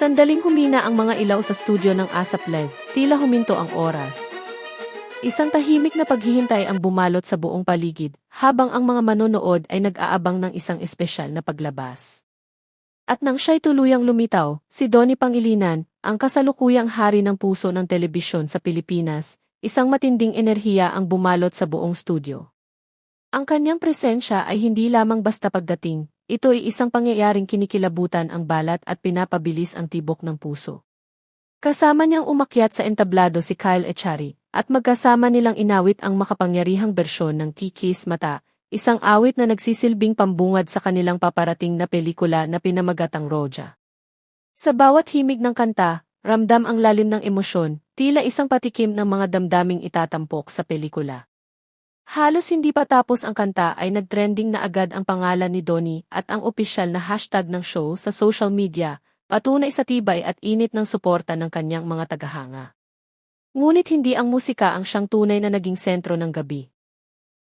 Sandaling humina ang mga ilaw sa studio ng ASAP Live, tila huminto ang oras. Isang tahimik na paghihintay ang bumalot sa buong paligid, habang ang mga manonood ay nag-aabang ng isang espesyal na paglabas. At nang siya'y tuluyang lumitaw, si Donnie Pangilinan, ang kasalukuyang hari ng puso ng telebisyon sa Pilipinas, isang matinding enerhiya ang bumalot sa buong studio. Ang kanyang presensya ay hindi lamang basta pagdating, ito ay isang pangyayaring kinikilabutan ang balat at pinapabilis ang tibok ng puso. Kasama niyang umakyat sa entablado si Kyle Echari, at magkasama nilang inawit ang makapangyarihang bersyon ng Kiki's Mata, isang awit na nagsisilbing pambungad sa kanilang paparating na pelikula na pinamagatang Roja. Sa bawat himig ng kanta, ramdam ang lalim ng emosyon, tila isang patikim ng mga damdaming itatampok sa pelikula. Halos hindi pa tapos ang kanta ay nagtrending na agad ang pangalan ni Donnie at ang opisyal na hashtag ng show sa social media, patunay sa tibay at init ng suporta ng kanyang mga tagahanga. Ngunit hindi ang musika ang siyang tunay na naging sentro ng gabi.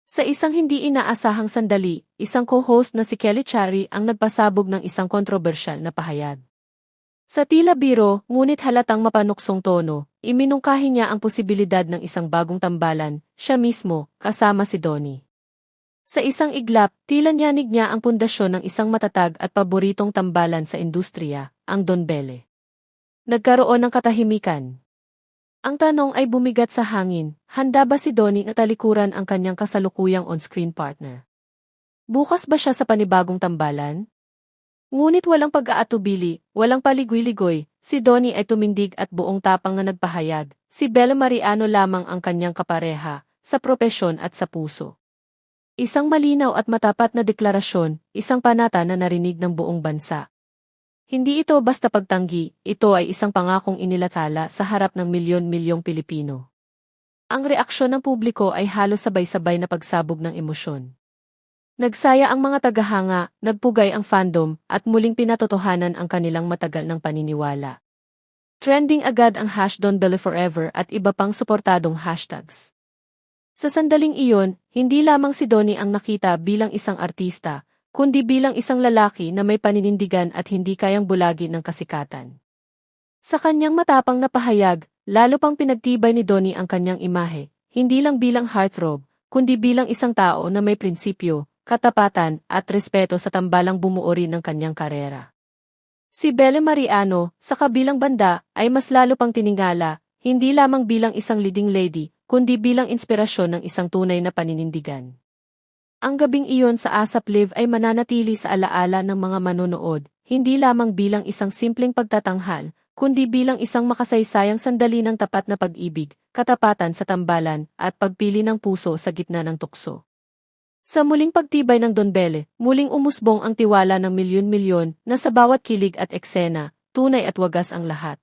Sa isang hindi inaasahang sandali, isang co-host na si Kelly Chari ang nagpasabog ng isang kontrobersyal na pahayag. Sa tila biro, ngunit halatang mapanuksong tono, iminungkahi niya ang posibilidad ng isang bagong tambalan, siya mismo, kasama si Donnie. Sa isang iglap, tila niyanig niya ang pundasyon ng isang matatag at paboritong tambalan sa industriya, ang Don Bele. Nagkaroon ng katahimikan. Ang tanong ay bumigat sa hangin, handa ba si Donnie na talikuran ang kanyang kasalukuyang on-screen partner? Bukas ba siya sa panibagong tambalan? Ngunit walang pag-aatubili, walang paligwi-ligoy, si Donnie ay tumindig at buong tapang na nagpahayag, si Bella Mariano lamang ang kanyang kapareha, sa propesyon at sa puso. Isang malinaw at matapat na deklarasyon, isang panata na narinig ng buong bansa. Hindi ito basta pagtanggi, ito ay isang pangakong inilathala sa harap ng milyon-milyong Pilipino. Ang reaksyon ng publiko ay halos sabay-sabay na pagsabog ng emosyon. Nagsaya ang mga tagahanga, nagpugay ang fandom, at muling pinatotohanan ang kanilang matagal ng paniniwala. Trending agad ang hash Don Belly Forever at iba pang suportadong hashtags. Sa sandaling iyon, hindi lamang si Donnie ang nakita bilang isang artista, kundi bilang isang lalaki na may paninindigan at hindi kayang bulagi ng kasikatan. Sa kanyang matapang na pahayag, lalo pang pinagtibay ni Donnie ang kanyang imahe, hindi lang bilang heartthrob, kundi bilang isang tao na may prinsipyo, katapatan, at respeto sa tambalang bumuo rin ng kanyang karera. Si Belle Mariano, sa kabilang banda, ay mas lalo pang tiningala, hindi lamang bilang isang leading lady, kundi bilang inspirasyon ng isang tunay na paninindigan. Ang gabing iyon sa ASAP Live ay mananatili sa alaala ng mga manonood, hindi lamang bilang isang simpleng pagtatanghal, kundi bilang isang makasaysayang sandali ng tapat na pag-ibig, katapatan sa tambalan, at pagpili ng puso sa gitna ng tukso. Sa muling pagtibay ng Don Bele, muling umusbong ang tiwala ng milyon-milyon na sa bawat kilig at eksena, tunay at wagas ang lahat.